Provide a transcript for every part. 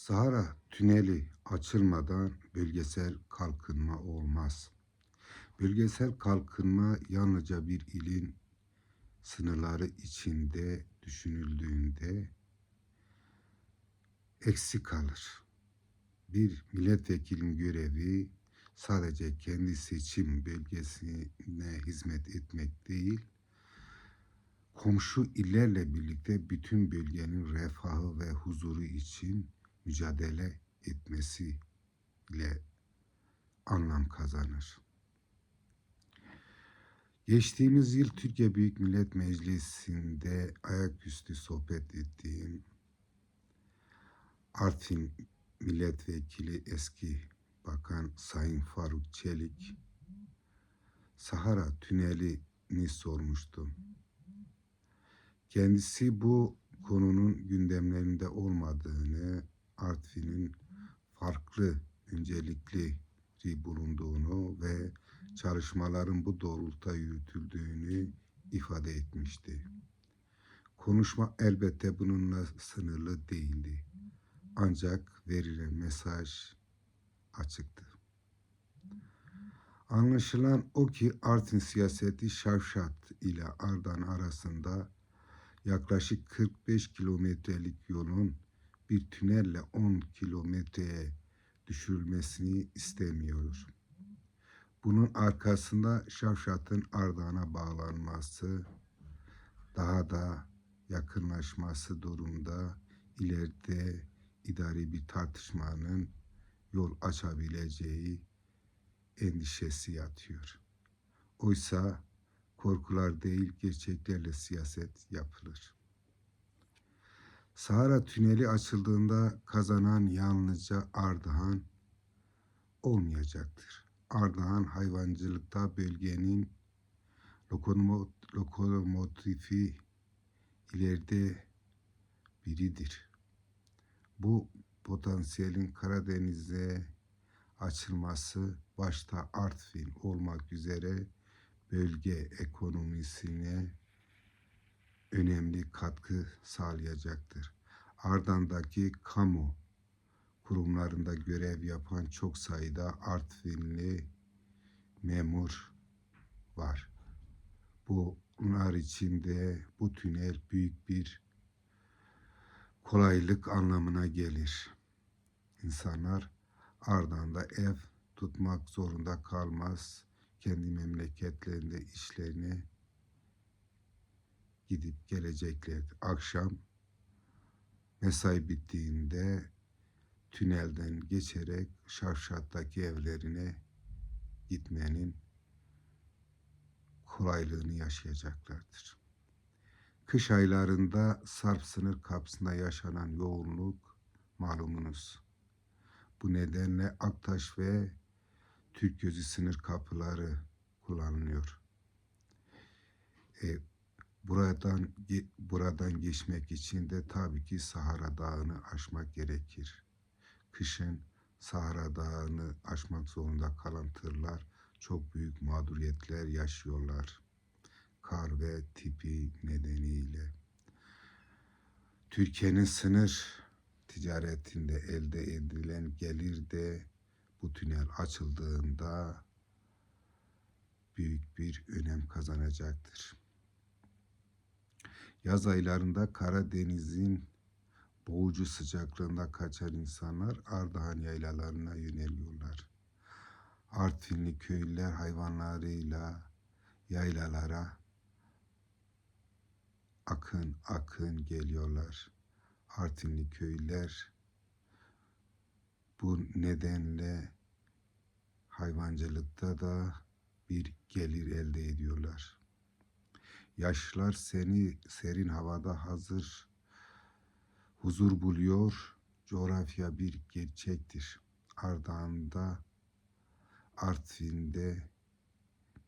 Sahara tüneli açılmadan bölgesel kalkınma olmaz. Bölgesel kalkınma yalnızca bir ilin sınırları içinde düşünüldüğünde eksik kalır. Bir milletvekilinin görevi sadece kendi seçim bölgesine hizmet etmek değil, komşu illerle birlikte bütün bölgenin refahı ve huzuru için mücadele etmesi ile anlam kazanır. Geçtiğimiz yıl Türkiye Büyük Millet Meclisi'nde ayaküstü sohbet ettiğim Artvin Milletvekili eski Bakan Sayın Faruk Çelik Sahara Tüneli'ni sormuştum. Kendisi bu konunun gündemlerinde olmadığını, Artvin'in farklı öncelikli bulunduğunu ve çalışmaların bu doğrultuda yürütüldüğünü ifade etmişti. Konuşma elbette bununla sınırlı değildi. Ancak verilen mesaj açıktı. Anlaşılan o ki Artvin siyaseti Şavşat ile Ardan arasında yaklaşık 45 kilometrelik yolun bir tünelle 10 kilometreye düşürülmesini istemiyor. Bunun arkasında Şavşat'ın Ardahan'a bağlanması, daha da yakınlaşması durumda ileride idari bir tartışmanın yol açabileceği endişesi yatıyor. Oysa korkular değil gerçeklerle siyaset yapılır. Sahara Tüneli açıldığında kazanan yalnızca Ardahan olmayacaktır. Ardahan hayvancılıkta bölgenin lokomotifi ileride biridir. Bu potansiyelin Karadeniz'e açılması başta Artvin olmak üzere bölge ekonomisine önemli katkı sağlayacaktır. Ardan'daki kamu kurumlarında görev yapan çok sayıda Artvinli memur var. Bunlar içinde bu tünel büyük bir kolaylık anlamına gelir. İnsanlar Ardan'da ev tutmak zorunda kalmaz. Kendi memleketlerinde işlerine gidip gelecekler. Akşam mesai bittiğinde tünelden geçerek Şavşat'taki evlerine gitmenin kolaylığını yaşayacaklardır. Kış aylarında Sarp sınır kapısında yaşanan yoğunluk malumunuz. Bu nedenle Aktaş ve Türkgözü sınır kapıları kullanılıyor. E, buradan buradan geçmek için de tabii ki Sahara Dağı'nı aşmak gerekir. Kışın Sahara Dağı'nı aşmak zorunda kalan tırlar çok büyük mağduriyetler yaşıyorlar. Kar ve tipi nedeniyle. Türkiye'nin sınır ticaretinde elde edilen gelir de bu tünel açıldığında büyük bir önem kazanacaktır. Yaz aylarında Karadeniz'in boğucu sıcaklığında kaçan insanlar Ardahan yaylalarına yöneliyorlar. Artvinli köylüler hayvanlarıyla yaylalara akın akın geliyorlar. Artvinli köylüler bu nedenle hayvancılıkta da bir gelir elde ediyorlar. Yaşlar seni serin havada hazır huzur buluyor. Coğrafya bir gerçektir. Ardahan'da, Artvin'de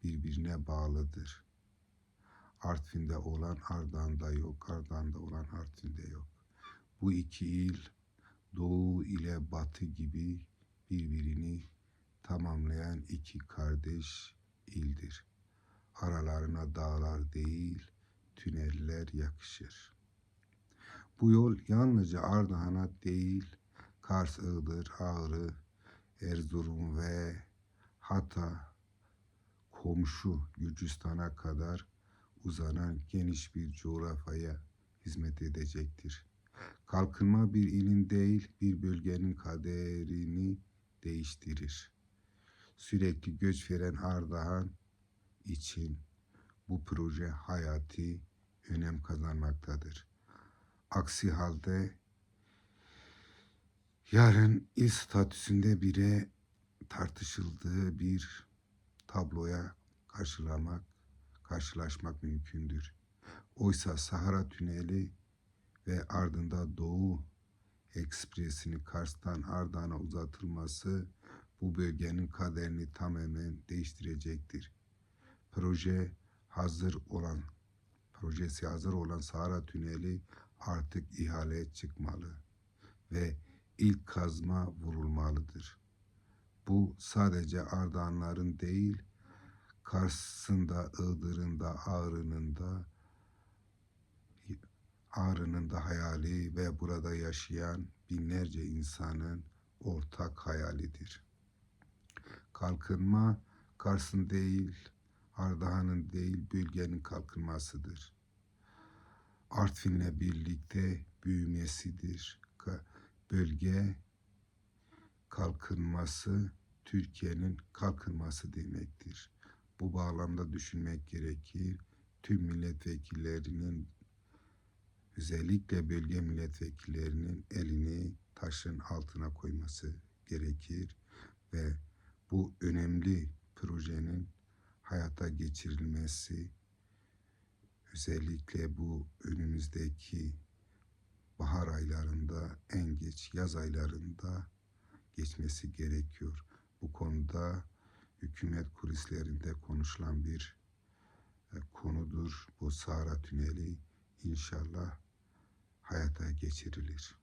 birbirine bağlıdır. Artvin'de olan Ardahan'da yok, Ardahan'da olan Artvin'de yok. Bu iki il doğu ile batı gibi birbirini tamamlayan iki kardeş ildir. Aralarına dağlar değil, tüneller yakışır. Bu yol yalnızca Ardahan'a değil, Kars, Iğdır, Ağrı, Erzurum ve hatta komşu Gürcistan'a kadar uzanan geniş bir coğrafyaya hizmet edecektir. Kalkınma bir ilin değil, bir bölgenin kaderini değiştirir. Sürekli göç veren Ardahan için bu proje hayati önem kazanmaktadır. Aksi halde yarın il statüsünde bile tartışıldığı bir tabloya karşılamak, karşılaşmak mümkündür. Oysa Sahara Tüneli ve ardında Doğu Ekspresi'nin Kars'tan Ardahan'a uzatılması bu bölgenin kaderini tamamen değiştirecektir. Proje hazır olan projesi hazır olan Sahara Tüneli artık ihaleye çıkmalı ve ilk kazma vurulmalıdır. Bu sadece Ardahanların değil, Kars'ın da, Iğdır'ın da, Ağrı'nın da, Ağrı'nın da hayali ve burada yaşayan binlerce insanın ortak hayalidir. Kalkınma Kars'ın değil, Ardahan'ın değil, bölgenin kalkınmasıdır. Artvin'le birlikte büyümesidir. Bölge kalkınması Türkiye'nin kalkınması demektir. Bu bağlamda düşünmek gerekir. Tüm milletvekillerinin özellikle bölge milletvekillerinin elini taşın altına koyması gerekir ve bu önemli projenin hayata geçirilmesi özellikle bu önümüzdeki bahar aylarında en geç yaz aylarında geçmesi gerekiyor. Bu konuda hükümet kulislerinde konuşulan bir e, konudur. Bu Sahra Tüneli inşallah hayata geçirilir.